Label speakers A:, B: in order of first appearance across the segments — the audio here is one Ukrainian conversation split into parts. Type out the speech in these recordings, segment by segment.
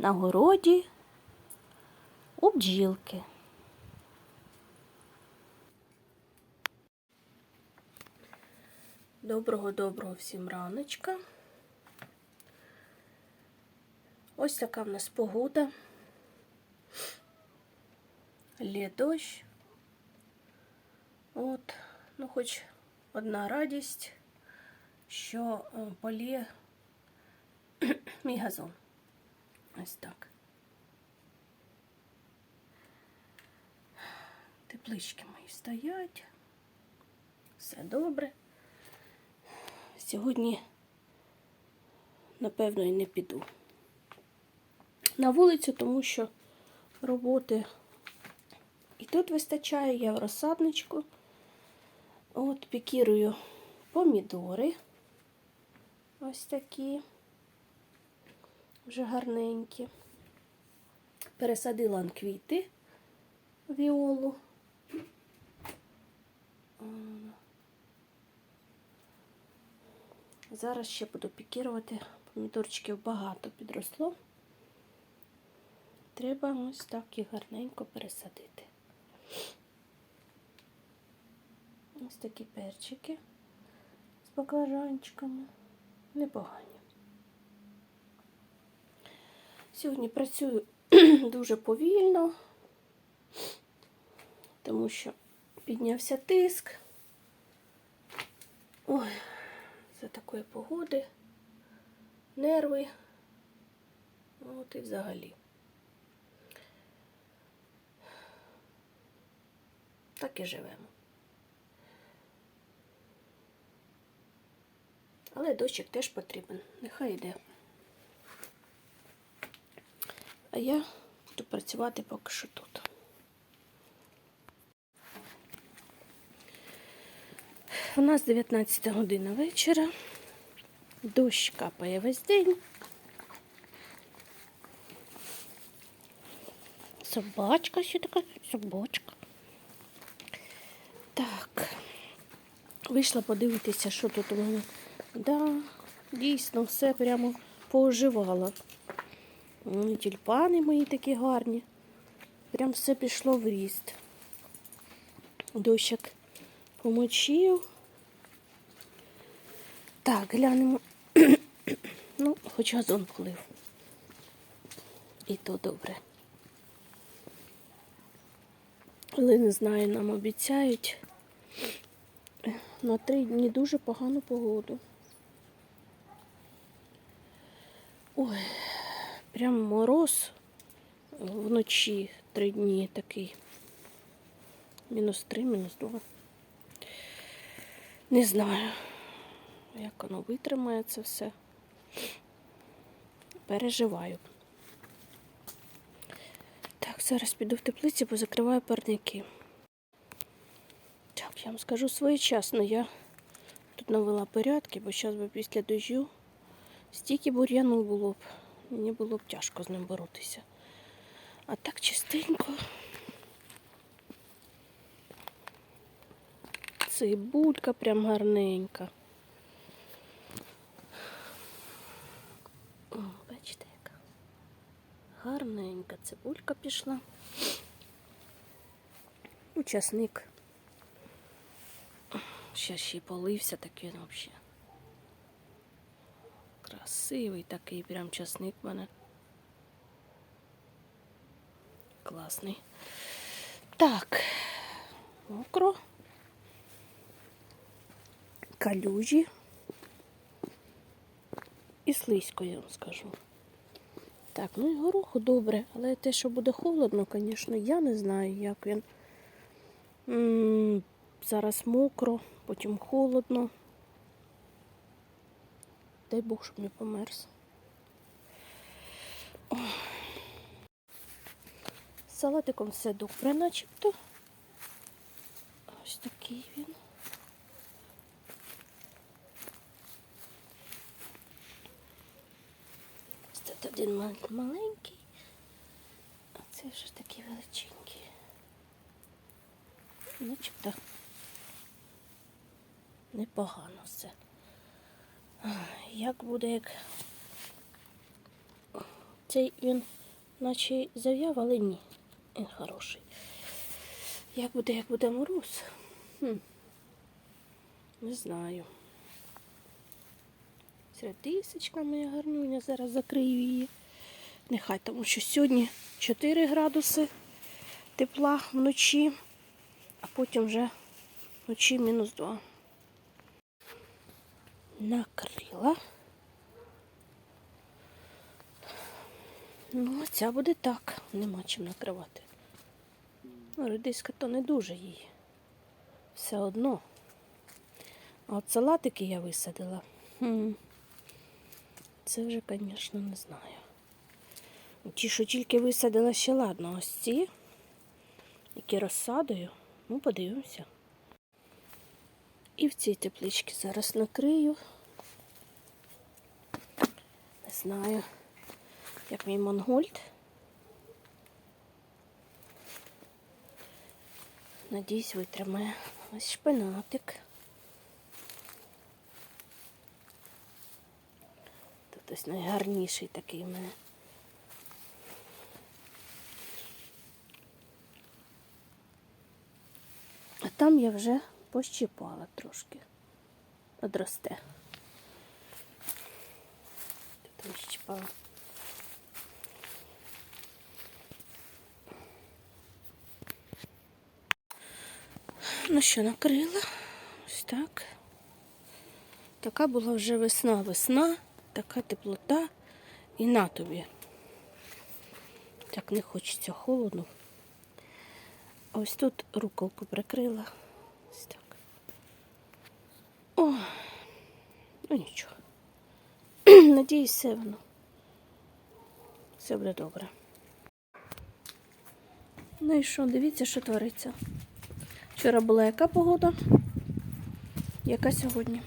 A: на городі у бджілки. Доброго доброго всім раночка. Ось така в нас погода. Лє дощ. От, ну хоч одна радість, що е, полє мій газон. Ось так. Теплички мої стоять. Все добре. Сьогодні, напевно, і не піду на вулицю, тому що роботи і тут вистачає, я в розсадничку. От пікірую помідори. Ось такі, вже гарненькі. Пересадила квіти віолу. Зараз ще буду пікірувати. Помідорчиків багато підросло. Треба ось так і гарненько пересадити. Ось такі перчики з баклажанчиками. Непогані. Сьогодні працюю дуже повільно, тому що піднявся тиск. Ой, за такої погоди, нерви. От і взагалі. Так і живемо. Але дощик теж потрібен. Нехай йде. А я буду працювати поки що тут. У нас 19 година вечора. Дощ капає весь день. Собачка ще така, собачка. Так. Вийшла подивитися, що тут у мене. Да, дійсно, все прямо пооживало. Тюльпани мої такі гарні. Прям все пішло в ріст. Дощик помочив. Так, глянемо. ну, хоч газон полив. І то добре. Але не знаю, нам обіцяють на три дні дуже погану погоду. Ой, прям мороз вночі три дні такий. Мінус три, мінус два. Не знаю, як воно витримає це все. Переживаю. Так, зараз піду в теплиці, позакриваю парники. Так, я вам скажу своєчасно, я тут навела порядки, бо зараз би після дощу стільки бур'яну було б. Мені було б тяжко з ним боротися. А так чистенько. Цибулька прям гарненька. Бачите, яка гарненька цибулька пішла. Учасник. Ще ще й полився такий взагалі. Красивий такий прям часник в мене. Класний. Так, мокро. Калюжі. І слизько, я вам скажу. Так, ну і гороху добре, але те, що буде холодно, звісно, я не знаю, як він. М, Зараз мокро, потім холодно. Дай Бог, щоб не померз. З салатиком все добре, начебто. Ось такий він. Ось Тут один маленький, а це вже такий величенький. Начебто непогано все. Як буде, як Цей він наче зав'яв, але ні. Він хороший. Як буде, як буде мороз? Хм. Не знаю. Середисочка моя гарнюня, зараз закрию її. Нехай, тому що сьогодні 4 градуси тепла вночі, а потім вже вночі мінус 2. Накрила. Ну, ця буде так, нема чим накривати. Ну, редиска то не дуже їй. Все одно. А от салатики я висадила. Це вже, звісно, не знаю. Ті, що тільки висадила, ще ладно. Ось ці, які розсадою, ну, подивимося. І в цій тепличці зараз накрию. Не знаю, як мій Монгольд. Надіюсь, витримає. Ось шпинатик. Тут ось найгарніший такий в мене. А там я вже пощипала трошки. Одросте. Тут там. Ну що, накрила? Ось так. Така була вже весна, весна, така теплота і на тобі. Так не хочеться холоду. Ось тут рукавку прикрила. О, ну нічого. Надіюсь, все воно. Все буде добре. Ну і що, дивіться, що твориться. Вчора була яка погода, яка сьогодні.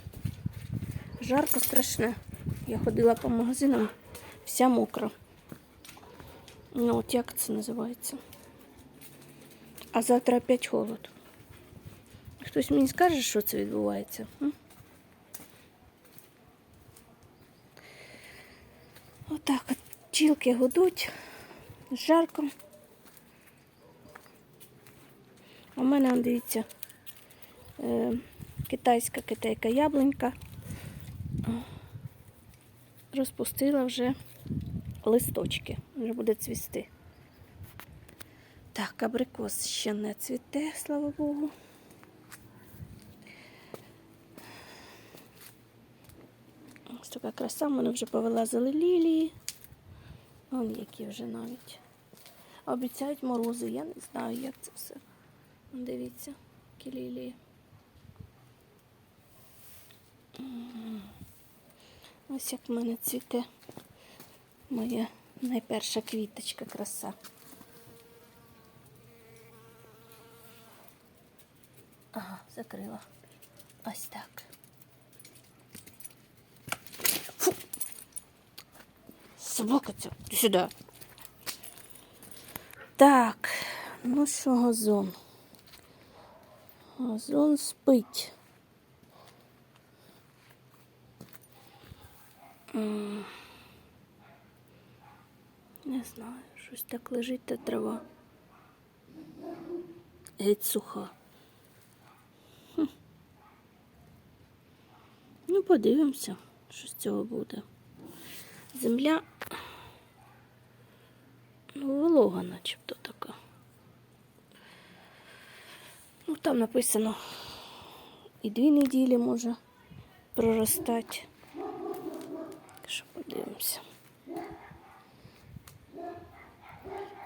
A: Жарко страшне. Я ходила по магазинам, вся мокра. Ну от як це називається? А завтра опять холод. Хтось мені скаже, що це відбувається? м? Отак от пчілки гудуть, жарко. В мене, дивіться, е, китайська китайка яблунька розпустила вже листочки, вже буде цвісти. Так, абрикос ще не цвіте, слава Богу. Ось така краса, в мене вже повилазили лілії. Вон які вже навіть. Обіцяють морози, я не знаю, як це все. Дивіться, які лілії. Ось як в мене цвіте моя найперша квіточка краса. Ага, закрила. Ось так. Собака ця, іди сюди. Так, ну що, газон? Газон спить. Не знаю, щось так лежить та трава. Геть суха. Ну, подивимося, що з цього буде. Земля ну, волога начебто така. Ну, там написано і дві неділі може проростати. Що подивимося.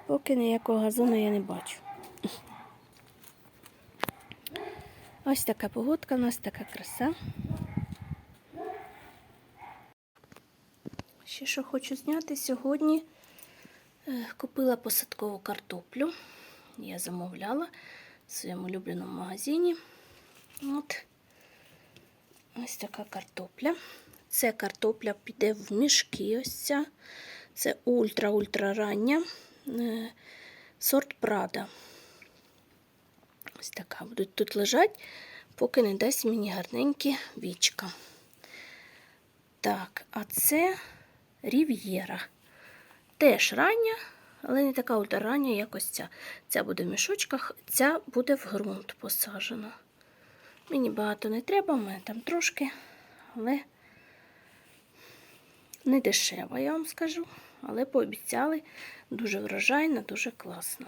A: Поки ніякого газону я не бачу. Ось така погодка, у нас така краса. Ще що хочу зняти сьогодні. Е, Купила посадкову картоплю. Я замовляла в своєму улюбленому магазині. От. Ось така картопля. Це картопля піде в мішки. Ось ця. Це ультра-ультра рання. е, Сорт Прада. Ось така. Будуть тут лежать, поки не дасть мені гарненькі вічка. Так, а це Рів'єра. Теж рання, але не така от рання, як ось ця. Ця буде в мішочках, ця буде в ґрунт посаджена. Мені багато не треба, в мене там трошки, але не дешево, я вам скажу. Але пообіцяли дуже врожайно, дуже класно.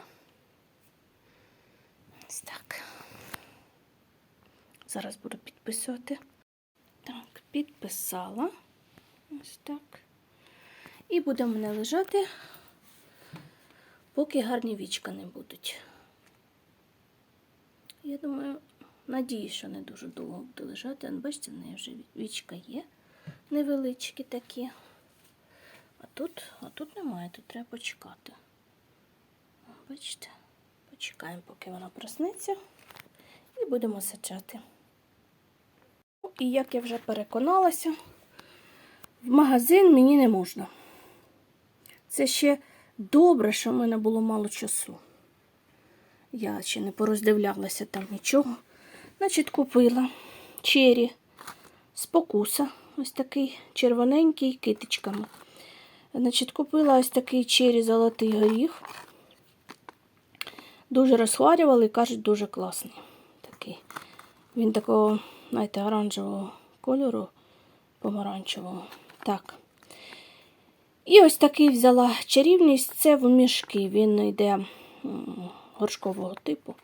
A: Ось так. Зараз буду підписувати. Так, підписала. Ось так. І буде в мене лежати, поки гарні вічка не будуть. Я думаю, надію, що не дуже довго буде лежати. Бачите, в неї вже вічка є невеличкі такі. А тут, а тут немає, тут треба почекати. Бачите, почекаємо, поки вона проснеться, і будемо саджати. Ну, І як я вже переконалася, в магазин мені не можна. Це ще добре, що в мене було мало часу. Я ще не пороздивлялася там нічого. Значить, купила чері спокуса, ось такий червоненький китичками. Значить, купила ось такий чері золотий горіх. Дуже розхвалювали і кажуть, дуже класний. Такий. Він такого, знаєте, оранжевого кольору, помаранчевого. Так. І ось такий взяла чарівність. Це в мішки. Він йде горшкового типу.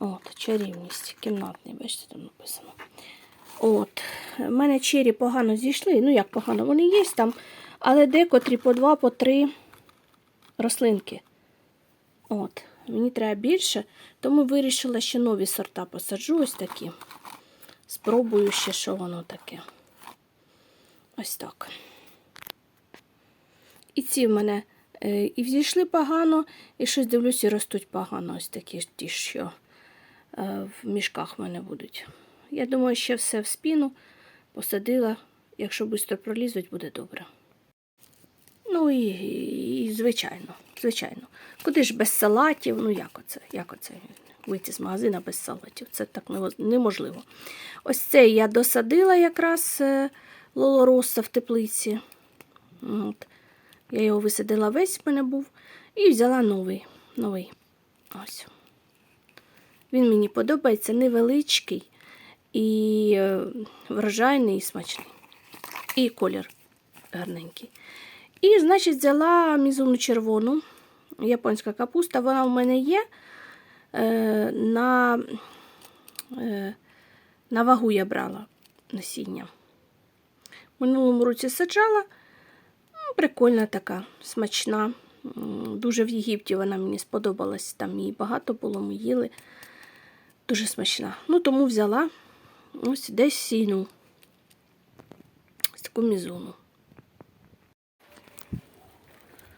A: От, чарівність. Кімнатний, бачите, там написано. От. У мене чері погано зійшли. Ну, як погано, вони є там, але декотрі по два, по три рослинки. От. Мені треба більше, тому вирішила ще нові сорта посаджу ось такі. Спробую ще, що воно таке. Ось так. І ці в мене е, і взійшли погано, і щось дивлюсь, і ростуть погано. Ось такі ті, що е, в мішках в мене будуть. Я думаю, ще все в спіну посадила. Якщо швидко пролізуть, буде добре. Ну і, і звичайно, звичайно. Куди ж без салатів? Ну як оце? Як оце? Вийти з магазина без салатів. Це так неможливо. Ось цей я досадила якраз е, лолороса в теплиці. От. Я його висадила весь в мене був і взяла новий. новий. Ось. Він мені подобається невеличкий і е, врожайний і смачний. І колір гарненький. І, значить, взяла мізуну червону, японська капуста. Вона в мене є. Е, на, е, на вагу я брала насіння. В минулому році саджала. Прикольна така, смачна. Дуже в Єгипті вона мені сподобалась. Там її багато було, ми їли. Дуже смачна. Ну, тому взяла ось десь сіну. Ось таку мізуну.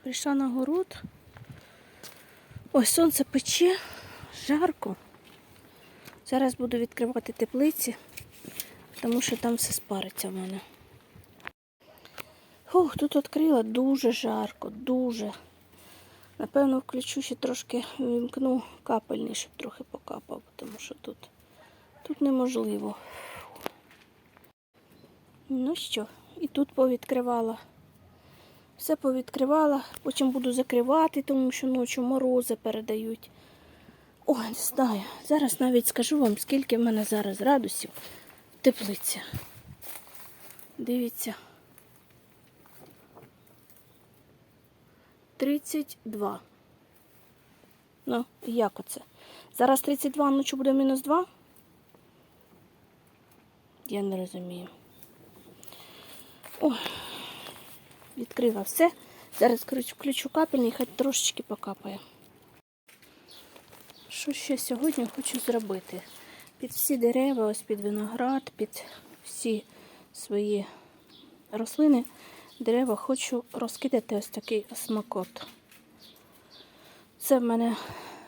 A: Прийшла на город. Ой, сонце пече, жарко. Зараз буду відкривати теплиці, тому що там все спариться в мене. Ох, тут відкрила дуже жарко, дуже. Напевно, включу ще трошки вімкну капельний, щоб трохи покапав, тому що тут, тут неможливо. Ну що, і тут повідкривала. Все повідкривала, потім буду закривати, тому що ночі морози передають. Ой, не знаю. Зараз навіть скажу вам, скільки в мене зараз градусів в теплиці. Дивіться. 32. Ну, як оце? Зараз 32, ночі буде мінус 2? Я не розумію. Ой, відкрила все. Зараз включу капельний, хай трошечки покапає. Що ще сьогодні хочу зробити? Під всі дерева, ось під виноград, під всі свої рослини, дерева хочу розкидати ось такий смакот. Це в мене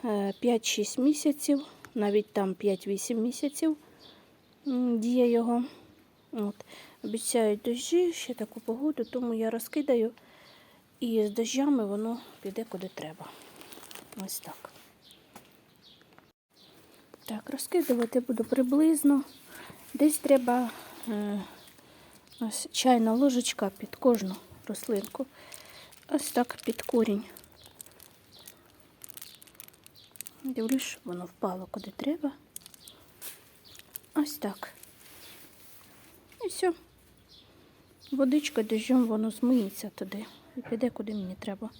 A: е, 5-6 місяців, навіть там 5-8 місяців діє його. От. Обіцяють дощі, ще таку погоду, тому я розкидаю і з дощами воно піде куди треба. Ось так. Так, розкидувати буду приблизно. Десь треба е, ось чайна ложечка під кожну рослинку. Ось так під корінь. Дивлюсь, щоб воно впало куди треба. Ось так. І все. Водичка дощом воно змиється туди і піде, куди мені треба.